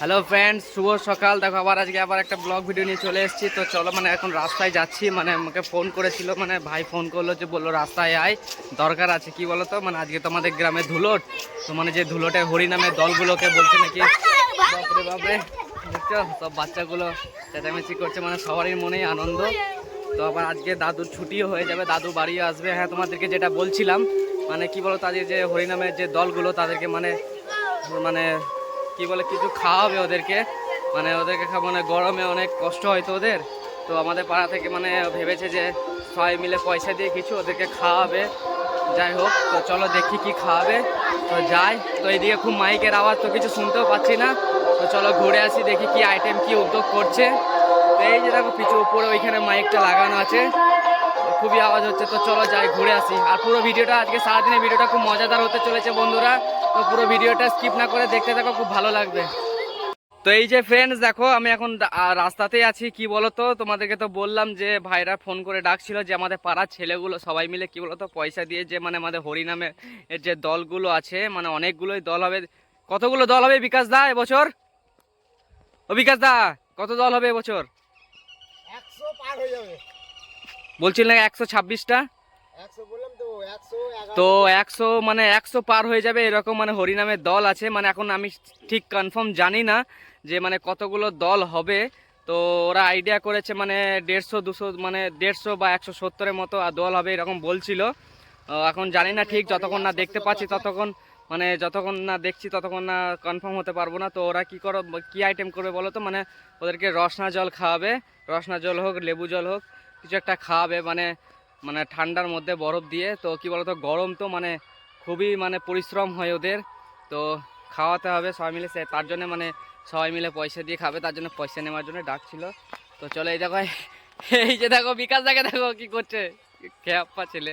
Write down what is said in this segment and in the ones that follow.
Hello friends শুভ সকাল। দেখো, আবার আজকে আবার একটা ব্লগ ভিডিও নিয়ে চলে এসেছি। তো চলো মানে এখন রাস্তায় যাচ্ছি। মানে আমাকে ফোন করেছিল মানে ভাই ফোন করল যে, বলল রাস্তায় আয়। দরকার আছে, কি বলো তো মানে আজকে তোমাদের গ্রামে ধুলোট তো মানে যে ধুলোটে হরিনামের দলগুলোকে বলছে নাকি? বাপরে বাপরে। দেখছ সব বাচ্চাগুলো চেঁচামেচি করছে। মানে সবারই মনেই আনন্দ। তো আবার আজকে দাদুর ছুটিও হয়ে যাবে। দাদু বাড়িও আসবে। হ্যাঁ তোমাদেরকে যেটা বলছিলাম মানে কি বলো তাদের যে হরিনামের যে দলগুলো, তাদেরকে মানে মানে কি বলে, কিছু খাওয়াবে ওদেরকে। মানে ওদেরকে মানে গরমে অনেক কষ্ট হয় তো ওদের। তো আমাদের পাড়া থেকে মানে ভেবেছে যে সবাই মিলে পয়সা দিয়ে কিছু ওদেরকে খাওয়াবে। যাই হোক, তো চলো দেখি কি খাওয়াবে। তো যাই, তো এইদিকে খুব মাইকের আওয়াজ তো কিছু শুনতেও পাচ্ছি না। তো চলো ঘুরে আসি, দেখি কি আইটেম কি উদ্যোগ করছে। তো এই যে দেখো পিছু উপরে ওইখানে মাইকটা লাগানো আছে। খুবই আওয়াজ হচ্ছে, তো চলো যাই, ঘুরে আসি। আর পুরো ভিডিওটা আজকে সারাদিনের ভিডিওটা খুব মজাদার হতে চলেছে বন্ধুরা। তো পুরো ভিডিওটা স্কিপ না করে দেখতে থাকো খুব ভালো লাগবে। তো এই যে ফ্রেন্ডস দেখো আমি এখন রাস্তাতেই আছি কি বলতো? তোমাদেরকে তো বললাম যে ভাইরা ফোন করে ডাকছিল যে আমাদের পাড়ার ছেলেগুলো সবাই মিলে কি বলতো পয়সা দিয়ে যে মানে আমাদের হরিনামে যে দলগুলো আছে মানে অনেকগুলোই দল হবে। কতগুলো দল হবে বিকাশ দা এবছর? ও বিকাশ দা কত দল হবে এবছর? হয়ে বলছিল না একশো ছাব্বিশটা? একশো তো একশো মানে একশো পার হয়ে যাবে এরকম মানে হরিনামের দল আছে। মানে এখন আমি ঠিক কনফার্ম জানি না যে মানে কতগুলো দল হবে। তো ওরা আইডিয়া করেছে মানে দেড়শো, দুশো মানে দেড়শো বা একশো সত্তরের মতো দল হবে এরকম বলছিল। এখন জানি না ঠিক যতক্ষণ না দেখতে পাচ্ছি ততক্ষণ মানে যতক্ষণ না দেখছি ততক্ষণ না কনফার্ম হতে পারব না। তো ওরা কি করো, কি আইটেম করবে বলো তো? মানে ওদেরকে রসনা জল খাওয়াবে। রসনা জল হোক, লেবু জল হোক, কিছু একটা খাওয়াবে। মানে মানে ঠান্ডার মধ্যে বরফ দিয়ে, তো কি বলতো, গরম তো মানে খুবই মানে পরিশ্রম হয় ওদের। তো খাওয়াতে হবে সবাই মিলে, সে তার জন্য মানে সবাই মিলে পয়সা দিয়ে খাবে, তার জন্য পয়সা নেওয়ার জন্য ডাকছিল। তো চলো এই দেখো, এই যে দেখো, বিকাশ দাকে দেখো কি করছে খেয়াপ্পা ছেলে।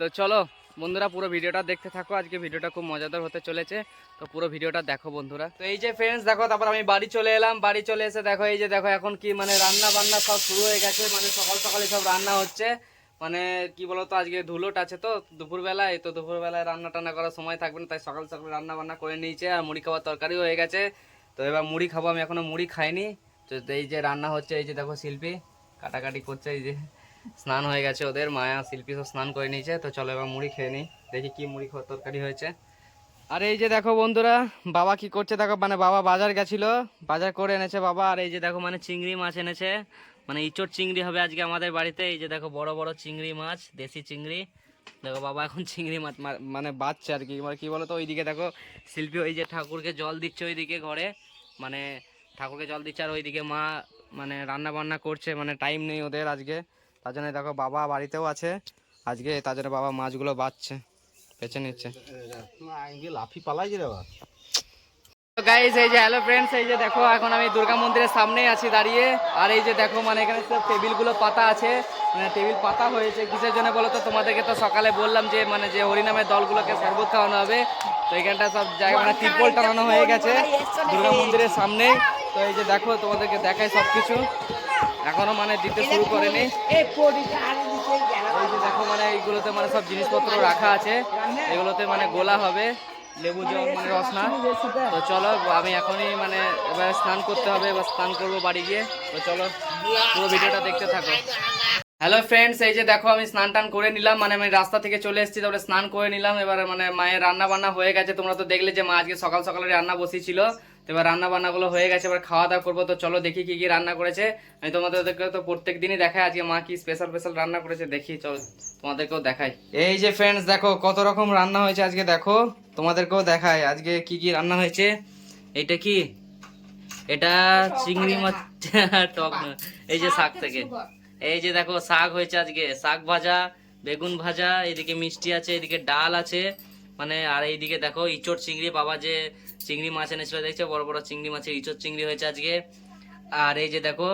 তো চলো বন্ধুরা, পুরো ভিডিওটা দেখতে থাকো, আজকে ভিডিওটা খুব মজাদার হতে চলেছে। তো পুরো ভিডিওটা দেখো বন্ধুরা। তো এই যে ফ্রেন্ডস দেখো, তারপর আমি বাড়ি চলে এলাম, বাড়ি চলে এসে দেখো, এই যে দেখো, এখন কি মানে রান্না বান্না সব শুরু হয়ে গেছে মানে সকাল সকালে সব রান্না হচ্ছে। মানে কি বলতো, আজকে ধুলোট আছে তো, দুপুরবেলায় তো দুপুরবেলায় রান্না টান্না করার সময় থাকবে না, তাই সকাল সকাল রান্না বান্না করে নিয়েছে আর মুড়ি খাওয়ার তরকারিও হয়ে গেছে। তো এবার মুড়ি খাব, আমি এখনও মুড়ি খাইনি। তো এই যে রান্না হচ্ছে, এই যে দেখো শিল্পী, কাটাকাটি করছে, এই যে স্নান হয়ে গেছে ওদের, মায়া শিল্পী সব স্নান করে নিয়েছে। তো চলো এবার মুড়ি খেয়ে নিই, দেখি কি মুড়ি খাওয়ার তরকারি হয়েছে। আর এই যে দেখো বন্ধুরা, বাবা কি করছে দেখো মানে বাবা বাজার গেছিল, বাজার করে এনেছে বাবা, আর এই যে দেখো মানে চিংড়ি মাছ এনেছে। মানে ইচোর চিংড়ি হবে আজকে আমাদের বাড়িতে। এই যে দেখো বড় বড় চিংড়ি মাছ, দেশি চিংড়ি। দেখো বাবা এখন চিংড়ি মাছ মানে বাচ্চা আর কি। মানে কি বলতো, ওইদিকে দেখো শিল্পী ওই যে ঠাকুরকে জল দিচ্ছে ওইদিকে ঘরে। মানে ঠাকুরকে জল দিচ্ছে আর ওইদিকে মা মানে রান্না বান্না করছে মানে টাইম নেই ওদের আজকে। তার জন্য দেখো বাবা বাড়িতেও আছে। আজকে তার জন্য বাবা মাছগুলো বাচ্ছে, বেছে নিচ্ছে। লাফি পালাই যে রে গাইস এই যে হ্যালো ফ্রেন্ডস এই যে দেখো, এখন আমি দুর্গা মন্দিরের সামনেই আছি দাঁড়িয়ে। আর এই যে দেখো মানে এখানে সব টেবিলগুলো পাতা আছে। মানে টেবিল পাতা হয়েছে, কিসের জন্য বলো তো? তোমাদেরকে তো সকালে বললাম যে মানে যে হরিনামের দলগুলোকে শরবত খাওয়ানো হবে। তো এখানটা সব জায়গা মানে তিরপল টানানো হয়ে গেছে দুর্গা মন্দিরের সামনেই। তো এই যে দেখো, তোমাদেরকে দেখাই সব কিছু এখনও মানে দিতে শুরু করেনি। দেখো মানে এইগুলোতে মানে সব জিনিসপত্র রাখা আছে। এগুলোতে মানে গোলা হবে। লেবু জল মানে রসনা তো চলো আমি এখনই মানে এবার স্নান করতে হবে এবার স্নান করব বাড়ি গিয়ে। তো চলো পুরো ভিডিওটা দেখতে থাকো। হ্যালো ফ্রেন্ডস এই যে দেখো আমি স্নান টান করে নিলাম মানে আমি রাস্তা থেকে চলে এসেছি তারপরে স্নান করে নিলাম এবার মানে মায়ের রান্না বান্না হয়ে গেছে। তোমরা তো দেখলে যে মা আজকে সকাল সকালে রান্না বসিয়েছিল তো এবার রান্না বান্নাগুলো হয়ে গেছে এবার খাওয়া দাওয়া করব। তো চলো দেখি কি কি রান্না করেছে। আমি তোমাদেরকে তো প্রত্যেক দিনই দেখাই আজকে মা কি স্পেশাল স্পেশাল রান্না করেছে দেখি চলো তোমাদেরকেও দেখাই। এই যে ফ্রেন্ডস দেখো কত রকম রান্না হয়েছে আজকে দেখো। তোমাদেরকেও দেখাই। আজকে কি কি রান্না হয়েছে? এটা কি? এটা চিংড়ি মাছ টক এই যে শাক থেকে। এই যে দেখো শাক হয়েছে আজকে। শাক ভাজা বেগুন ভাজা এদিকে মিষ্টি আছে এদিকে ডাল আছে। মানে আর এইদিকে দেখো ইচড় চিংড়ি। বাবা যে চিংড়ি মাছ এনেছিল দেখছ? বড় বড় চিংড়ি মাছের ইচড় চিংড়ি হয়েছে আজকে। আর এই যে দেখো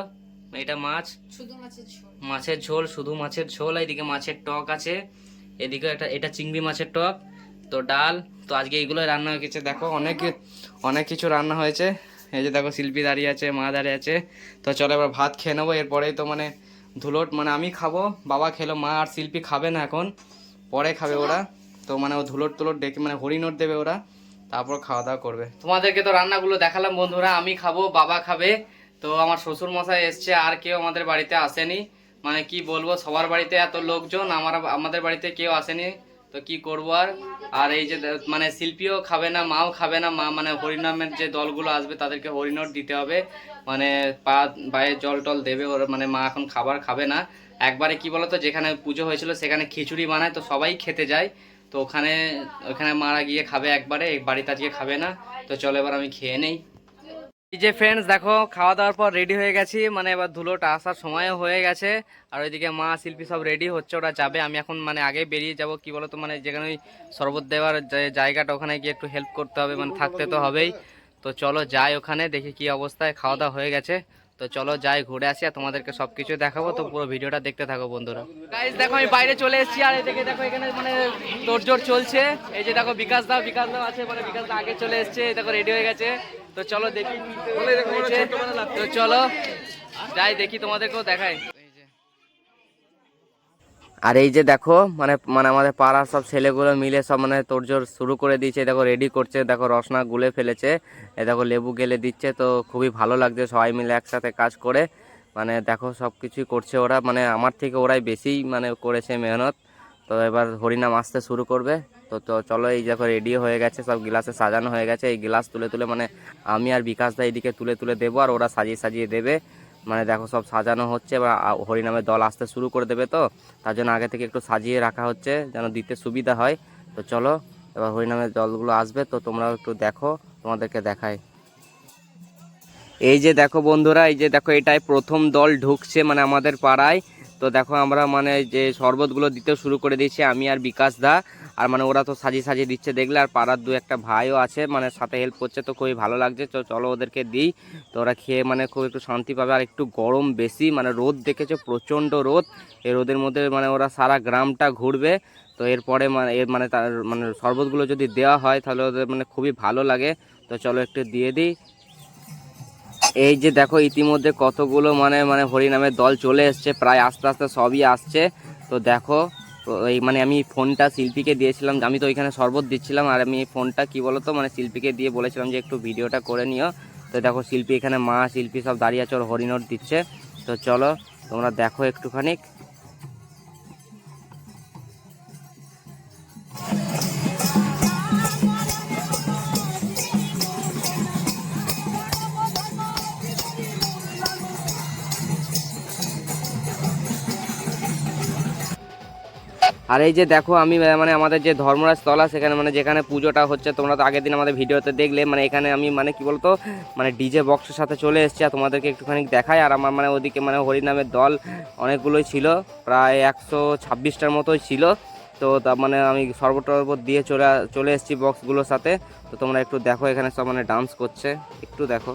এটা মাছ। মাছের ঝোল। মাছের ঝোল শুধু মাছের ঝোল। এইদিকে মাছের টক আছে। এদিকে একটা এটা চিংড়ি মাছের টক। তো ডাল। তো আজকে এইগুলো রান্না হয়ে গেছে দেখো, অনেক অনেক কিছু রান্না হয়েছে। এই যে দেখো, শিল্পী দাঁড়িয়ে আছে, মা দাঁড়িয়ে আছে। তো চলো এবার ভাত খেয়ে নেব। এরপরেই তো মানে ধুলোট মানে আমি খাব, বাবা খেলো, মা আর শিল্পী খাবে না এখন। পরে খাবে ওরা। তো মানে ও ধুলোট তুলোট ডেকে মানে হরিণোট দেবে ওরা। তারপর খাওয়া দাওয়া করবে। তোমাদেরকে তো রান্নাগুলো দেখালাম, বন্ধুরা। আমি খাব, বাবা খাবে। তো আমার শ্বশুর মশাই এসছে, আর কেউ আমাদের বাড়িতে আসেনি। মানে কি বলব, সবার বাড়িতে এত লোকজন, আমার আমাদের বাড়িতে কেউ আসেনি। তো কি করব আর? আর এই যে মানে শিল্পীও খাবে না, মাও খাবে না, মা মানে হরিনামের যে দলগুলো আসবে তাদেরকে হরিণর দিতে হবে। মানে পা, পায়ে জল টল দেবে ওর মানে মা এখন খাবার খাবে না। একবারে কি বলতো, যেখানে পুজো হয়েছিল সেখানে খিচুড়ি বানায় তো সবাই খেতে যায়। তো ওখানে ওখানে মারা গিয়ে খাবে একবারে, বাড়িতে আজকে খাবে না। তো চলো এবার আমি খেয়ে নেই। এই যে ফ্রেন্ডস দেখো খাওয়া দাওয়ার পর রেডি হয়ে গেছি। মানে এবার ধুলোটা আসার সময়ও হয়ে গেছে। আর ওইদিকে মা, শিল্পী সব রেডি হচ্ছে, ওরা যাবে। আমি এখন মানে আগে বেরিয়ে যাব, কি বলতো মানে যেখানে ওই শরবত দেওয়ার জায়গাটা, ওখানে গিয়ে একটু হেল্প করতে হবে মানে থাকতে তো হবেই। তো চলো যাই ওখানে, দেখি কি অবস্থায় খাওয়া দাওয়া হয়ে গেছে। তো চলো যাই ঘুরে আসি, আর তোমাদেরকে সব কিছু দেখাবো। তো পুরো ভিডিওটা দেখতে থাকো, বন্ধুরা। গাইজ দেখো, আমি বাইরে চলে এসেছি, আর এদিকে দেখো এখানে মানে তোড়জোড় চলছে। এই যে দেখো, বিকাশ দাও বিকাশ দাও আছে মানে বিকাশ দা আগে চলে এসেছে। দেখো রেডি হয়ে গেছে। তো চলো দেখি। তো চলো, যাই দেখি তোমাদেরকেও দেখাই। আর এই যে দেখো মানে মানে আমাদের পাড়ার সব ছেলেগুলো মিলে সব মানে তোড়জোড় শুরু করে দিয়েছে। দেখো রেডি করছে, দেখো, রসনা গুলে ফেলেছে। এ দেখো, লেবু গেলে দিচ্ছে, তো খুবই ভালো লাগছে সবাই মিলে একসাথে কাজ করে। মানে দেখো, সব কিছুই করছে ওরা। মানে আমার থেকে ওরাই বেশিই মানে করেছে মেহনত। তো এবার হরিনাম আসতে শুরু করবে। তো তো চলো এই দেখো রেডি হয়ে গেছে, সব গ্লাসে সাজানো হয়ে গেছে। এই গ্লাস তুলে তুলে মানে আমি আর বিকাশ দা এইদিকে তুলে তুলে দেবো আর ওরা সাজিয়ে সাজিয়ে দেবে। মানে দেখো সব সাজানো হচ্ছে, এবার হরিনামের দল আসতে শুরু করে দেবে তো। তার জন্য আগে থেকে একটু সাজিয়ে রাখা হচ্ছে, যেন দিতে সুবিধা হয়। তো চলো, এবার হরিনামের দলগুলো আসবে, তো তোমরাও একটু দেখো, তোমাদেরকে দেখাই। এই যে দেখো বন্ধুরা, এই যে দেখো এটাই প্রথম দল ঢুকছে মানে আমাদের পাড়ায়। তো দেখো আমরা মানে যে শরবতগুলো দিতে শুরু করে দিয়েছি, আমি আর বিকাশ দা। আর মানে ওরা তো সাজিয়ে সাজিয়ে দিচ্ছে দেখলে, আর পাড়ার দু একটা ভাইও আছে মানে সাথে হেল্প করছে, তো খুবই ভালো লাগছে। তো চলো ওদেরকে দিই। তো ওরা খেয়ে মানে খুব একটু শান্তি পাবে, আর একটু গরম বেশি মানে রোদ দেখেছ, প্রচণ্ড রোদ। এই রোদের মধ্যে মানে ওরা সারা গ্রামটা ঘুরবে। তো এরপরে মানে এর মানে তার মানে শরবতগুলো যদি দেওয়া হয়, তাহলে ওদের মানে খুবই ভালো লাগে। তো চলো একটু দিয়ে দিই। এই যে দেখো ইতিমধ্যে কতগুলো মানে মানে হরিনামের দল চলে এসছে, প্রায় আস্তে আস্তে সবই আসছে। তো দেখো এই মানে আমি ফোনটা শিল্পীকে দিয়েছিলাম, আমি তো ওইখানে শরবত দিচ্ছিলাম, আর আমি ফোনটা কি বলতো মানে শিল্পীকে দিয়ে বলেছিলাম যে একটু ভিডিওটা করে নিও। তো দেখো শিল্পী এখানে মা, শিল্পী সব দাঁড়িয়ে আছে, ওর দিচ্ছে। তো চলো, তোমরা দেখো একটুখানি আর এই যে দেখো আমি মানে আমাদের যে ধর্মরাজ তলা, সেখানে মানে যেখানে পুজোটা হচ্ছে, তোমরা তো আগের দিন আমাদের ভিডিওতে দেখলে মানে এখানে আমি মানে কি বলতো মানে ডিজে বক্সের সাথে চলে এসেছি আর তোমাদেরকে একটুখানি দেখাই। আর আমার মানে ওদিকে মানে হরিনামের দল অনেকগুলোই ছিল, প্রায় একশো ছাব্বিশটার মতোই ছিল। তো তার মানে আমি সর্বত টর্বত দিয়ে চলে চলে এসেছি বক্সগুলোর সাথে। তো তোমরা একটু দেখো, এখানে সব মানে ডান্স করছে। একটু দেখো।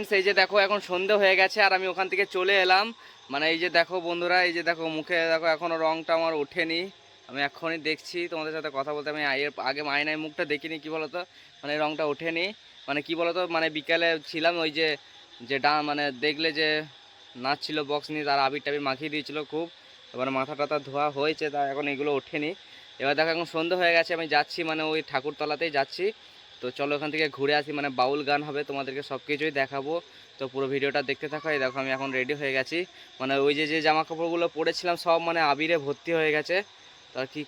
ফ্রেন্ডস এই যে দেখো, এখন সন্ধে হয়ে গেছে আর আমি ওখান থেকে চলে এলাম। মানে এই যে দেখো বন্ধুরা, এই যে দেখো মুখে দেখো এখনও রংটা আমার ওঠেনি। আমি এখনই দেখছি, তোমাদের সাথে কথা বলতে আমি এর আগে আয়নায় মুখটা দেখিনি, কি বলতো? মানে রংটা ওঠেনি। মানে কি বলতো মানে বিকালে ছিলাম ওই যে যে ডা মানে দেখলে যে নাচছিল বক্স নিয়ে, তার আবির টাবির মাখিয়ে দিয়েছিল খুব। এবার মাথা টাথা ধোয়া হয়েছে, তা এখন এগুলো ওঠেনি। এবার দেখো এখন সন্ধে হয়ে গেছে, আমি যাচ্ছি মানে ওই ঠাকুরতলাতেই যাচ্ছি। তো চলো ওখান থেকে ঘুরে আসি মানে বাউল গান হবে, তোমাদেরকে সব কিছুই দেখাবো। তো পুরো ভিডিওটা দেখতে থাকো, এই দেখো আমি এখন রেডি হয়ে গেছি। মানে ওই যে যে জামা কাপড়গুলো পরেছিলাম সব মানে আবিরে ভর্তি হয়ে গেছে। তো আর কী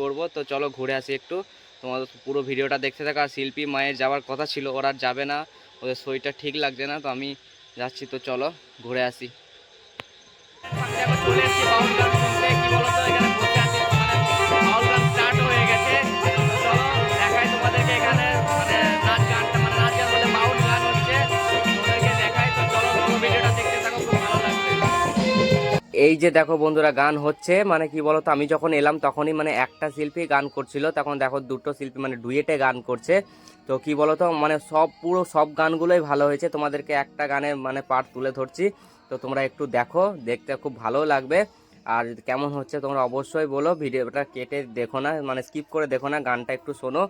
করব? তো চলো ঘুরে আসি একটু। তোমাদের পুরো ভিডিওটা দেখতে থাকো, আর শিল্পী মায়ের যাওয়ার কথা ছিল, ওরা যাবে না। ওদের শরীরটা ঠিক লাগছে না, তো আমি যাচ্ছি। তো চলো ঘুরে আসি। এই যে দেখো বন্ধুরা, গান হচ্ছে মানে কি বলতো, আমি যখন এলাম তখনই মানে একটা শিল্পী গান করছিল, তখন দেখো দুটো শিল্পী মানে ডুয়েটে গান করছে। তো কি বলতো মানে সব, পুরো সব গানগুলোই ভালো হয়েছে, তোমাদেরকে একটা গানে মানে পার্ট তুলে ধরছি। তো তোমরা একটু দেখো, দেখতে খুব ভালো লাগবে। আর কেমন হচ্ছে তোমরা অবশ্যই বলো, ভিডিওটা কেটে দেখো না মানে স্কিপ করে দেখো না, গানটা একটু শোনো।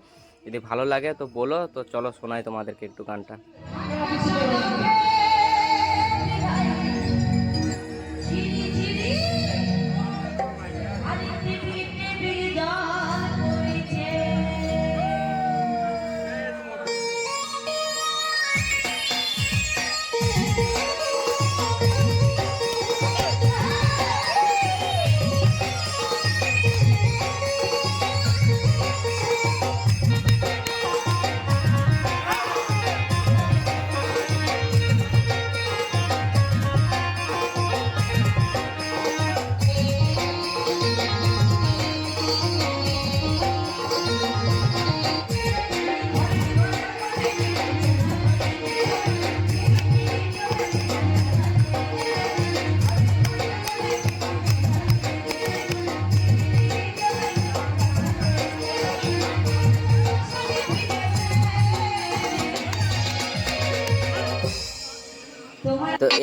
যদি ভালো লাগে তো বলো, তো চলো শোনাই তোমাদেরকে একটু গানটা।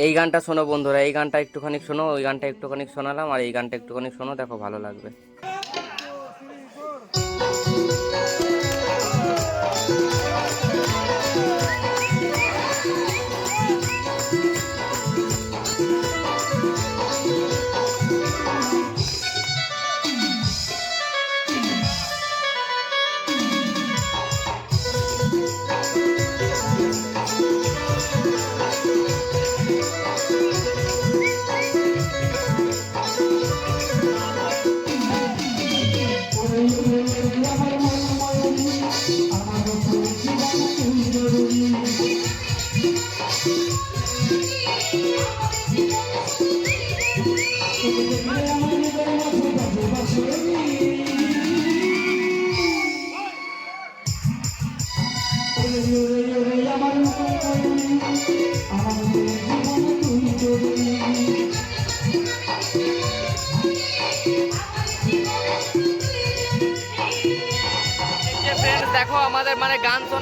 এই গানটা শোনো বন্ধুরা, এই গানটা একটুখানি শোনো, ওই গানটা একটুখানি শোনালাম, আর এই গানটা একটুখানি শোনো, দেখো ভালো লাগবে।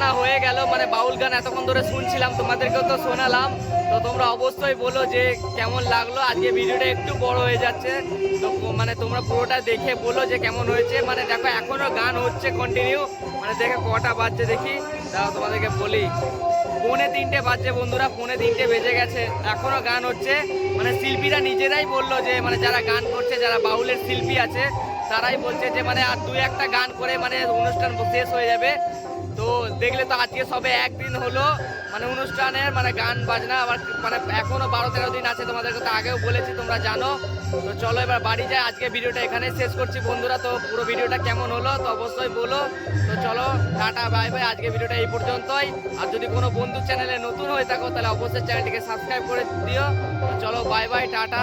শোনা হয়ে গেল। মানে বাউল গান এতক্ষণ ধরে শুনছিলাম, তোমাদেরকেও তো শোনালাম। তো তোমরা অবশ্যই বলো যে কেমন লাগল। আজকে ভিডিওটা একটু বড় হয়ে যাচ্ছে। তো মানে তোমরা পুরোটা দেখে বলো যে কেমন হয়েছে। মানে দেখো এখনও গান হচ্ছে কন্টিনিউ মানে দেখে কটা বাজছে দেখি। তাও তোমাদেরকে বলি। পৌনে তিনটে বাজছে বন্ধুরা, পৌনে তিনটে বেজে গেছে। এখনও গান হচ্ছে। মানে শিল্পীরা নিজেরাই বলল যে মানে যারা গান করছে, যারা বাউলের শিল্পী আছে, তারাই বলছে যে মানে আর দু একটা গান করে মানে অনুষ্ঠান শেষ হয়ে যাবে। তো দেখলে তো আজকে সবে একদিন হলো মানে অনুষ্ঠানের মানে গান, বাজনা, আবার মানে এখনও বারো তেরো দিন আছে তোমাদেরকে তো আগেও বলেছি, তোমরা জানো। তো চলো এবার বাড়ি যাই, আজকে ভিডিওটা এখানে শেষ করছি বন্ধুরা, তো পুরো ভিডিওটা কেমন হলো তো অবশ্যই বলো। তো চলো, টাটা বাই বাই আজকে ভিডিওটা এই পর্যন্তই। আর যদি কোনো বন্ধু চ্যানেলে নতুন হয়ে থাকো, তাহলে অবশ্যই চ্যানেলটিকে সাবস্ক্রাইব করে দিও। তো চলো বাই বাই টাটা।